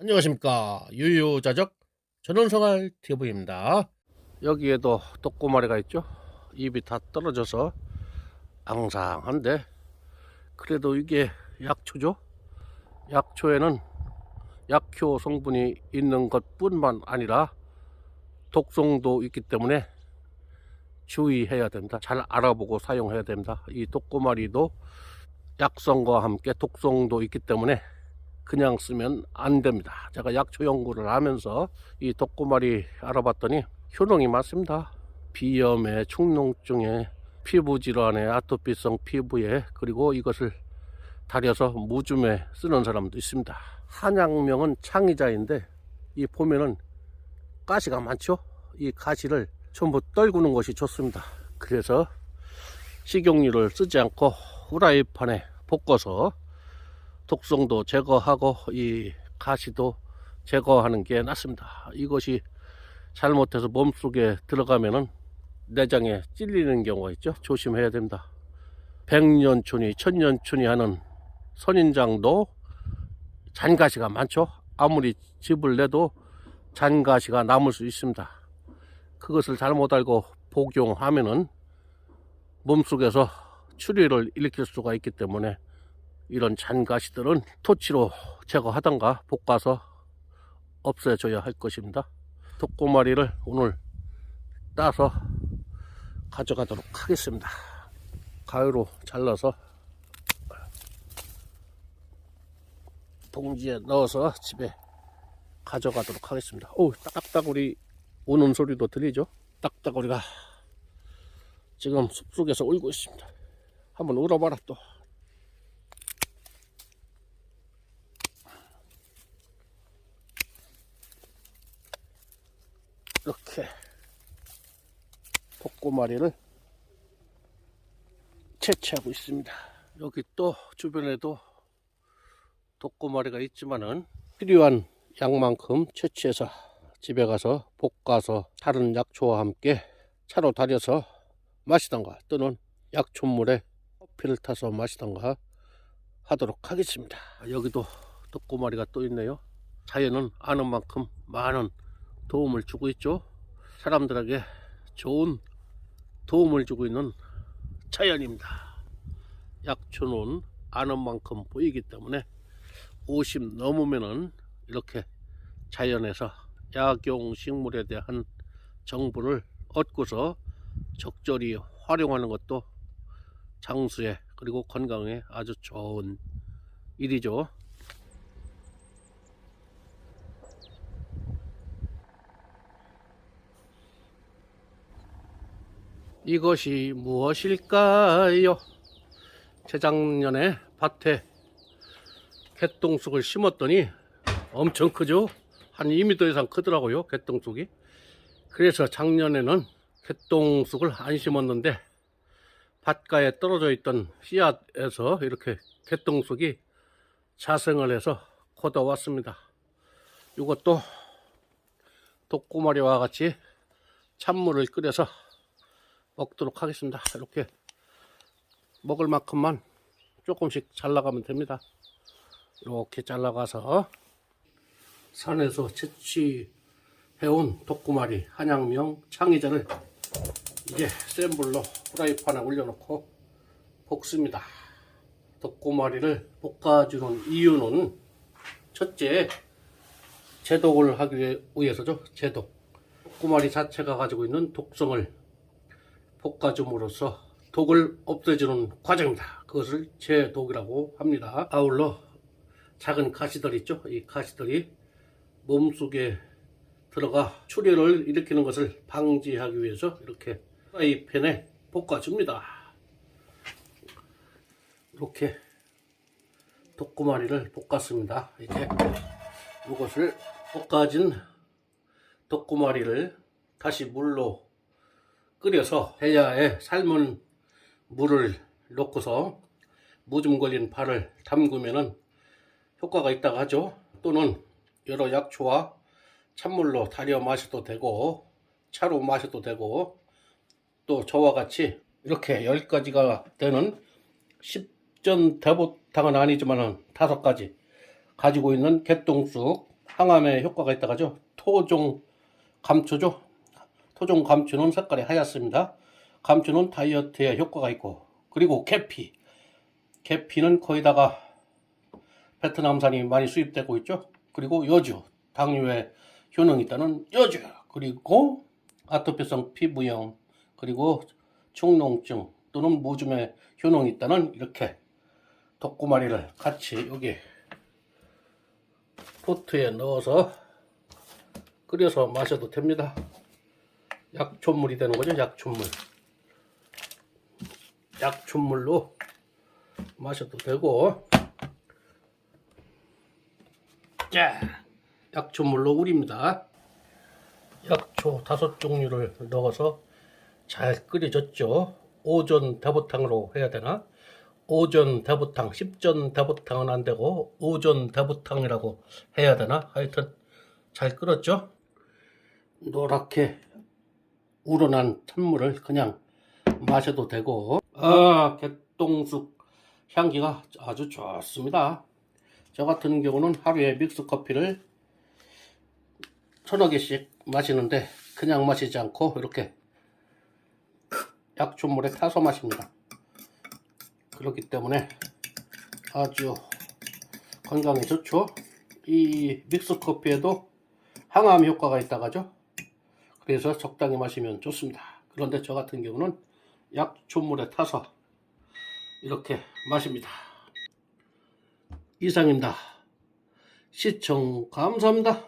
안녕하십니까. 유유자적 전원생활 TV입니다. 여기에도 독고마리가 있죠? 입이 다 떨어져서 앙상한데 그래도 이게 약초죠? 약초에는 약효 성분이 있는 것 뿐만 아니라 독성도 있기 때문에 주의해야 됩니다. 잘 알아보고 사용해야 됩니다. 이 독고마리도 약성과 함께 독성도 있기 때문에 그냥 쓰면 안 됩니다. 제가 약초 연구를 하면서 이 독고마리 알아봤더니 효능이 많습니다. 비염에, 축농증에, 피부 질환에, 아토피성 피부에 그리고 이것을 달여서 무줌에 쓰는 사람도 있습니다. 한약명은 창의자인데 이 보면은 가시가 많죠. 이 가시를 전부 떨구는 것이 좋습니다. 그래서 식용유를 쓰지 않고 후라이팬에 볶아서 독성도 제거하고 이 가시도 제거하는 게 낫습니다. 이것이 잘못해서 몸속에 들어가면은 내장에 찔리는 경우가 있죠. 조심해야 됩니다. 백년춘이 천년춘이 하는 선인장도 잔가시가 많죠. 아무리 집을 내도 잔가시가 남을 수 있습니다. 그것을 잘못 알고 복용하면은 몸속에서 출혈을 일으킬 수가 있기 때문에 이런 잔가시들은 토치로 제거하던가 볶아서 없애줘야 할 것입니다. 독고마리를 오늘 따서 가져가도록 하겠습니다. 가위로 잘라서 봉지에 넣어서 집에 가져가도록 하겠습니다. 오, 딱딱거리 우는 소리도 들리죠? 딱딱거리가 지금 숲속에서 울고 있습니다. 한번 울어봐라 또. 이렇게 독고마리를 채취하고 있습니다. 여기 또 주변에도 독고마리가 있지만은 필요한 양만큼 채취해서 집에 가서 볶아서 다른 약초와 함께 차로 달여서 마시던가 또는 약초물에 커피를 타서 마시던가 하도록 하겠습니다. 여기도 독고마리가 또 있네요. 자연은 아는 만큼 많은 도움을 주고 있죠. 사람들에게 좋은 도움을 주고 있는 자연입니다. 약초는 아는 만큼 보이기 때문에 50 넘으면은 이렇게 자연에서 약용 식물에 대한 정보를 얻고서 적절히 활용하는 것도 장수에 그리고 건강에 아주 좋은 일이죠. 이것이 무엇일까요? 재작년에 밭에 개똥쑥을 심었더니 엄청 크죠? 한 2m 이상 크더라고요, 개똥쑥이. 그래서 작년에는 개똥쑥을 안 심었는데 밭가에 떨어져 있던 씨앗에서 이렇게 개똥쑥이 자생을 해서 걷어왔습니다. 이것도 독고마리와 같이 찬물을 끓여서 먹도록 하겠습니다. 이렇게 먹을 만큼만 조금씩 잘라가면 됩니다. 이렇게 잘라가서 산에서 채취해온 독구마리 한양명 창의자를 이제 센 불로 프라이팬에 올려놓고 볶습니다. 독고마리를 볶아주는 이유는 첫째 제독을 하기 위해서죠. 제독. 독고마리 자체가 가지고 있는 독성을 볶아줌으로써 독을 없애주는 과정입니다. 그것을 제독이라고 합니다. 아울러 작은 가시들 있죠? 이 가시들이 몸속에 들어가 출혈을 일으키는 것을 방지하기 위해서 이렇게 프라이팬에 볶아줍니다. 이렇게 독구마리를 볶았습니다. 이제 이것을 볶아진 독구마리를 다시 물로 끓여서 대야에 삶은 물을 넣고서 무좀 걸린 발을 담그면은 효과가 있다고 하죠. 또는 여러 약초와 찬물로 달여 마셔도 되고 차로 마셔도 되고 또 저와 같이 이렇게 10가지가 되는 10전 대보탕은 아니지만은 다섯 가지 가지고 있는 개똥쑥 항암에 효과가 있다가죠. 토종 감초죠. 토종 감초는 색깔이 하얗습니다. 감초는 다이어트에 효과가 있고 그리고 계피 계피는 거의다가 베트남산이 많이 수입되고 있죠. 그리고 여주 당뇨에 효능이 있다는 여주 그리고 아토피성 피부염 그리고 축농증 또는 모줌에 효능이 있다는 이렇게 독고마리를 같이 여기 포트에 넣어서 끓여서 마셔도 됩니다. 약초물이 되는 거죠, 약초물. 약초물로 마셔도 되고, 자, 약초물로 우립니다. 약초 다섯 종류를 넣어서 잘 끓여줬죠. 오전 대보탕으로 해야 되나? 오전 대보탕, 십전 대보탕은 안 되고 오전 대보탕이라고 해야 되나? 하여튼 잘 끓었죠. 노랗게 우러난 찬물을 그냥 마셔도 되고 아 개똥쑥 향기가 아주 좋습니다. 저 같은 경우는 하루에 믹스 커피를 서너 개씩 마시는데 그냥 마시지 않고 이렇게 약초물에 타서 마십니다. 그렇기 때문에 아주 건강에 좋죠. 이 믹스 커피에도 항암 효과가 있다가죠. 그래서 적당히 마시면 좋습니다. 그런데 저 같은 경우는 약초물에 타서 이렇게 마십니다. 이상입니다. 시청 감사합니다.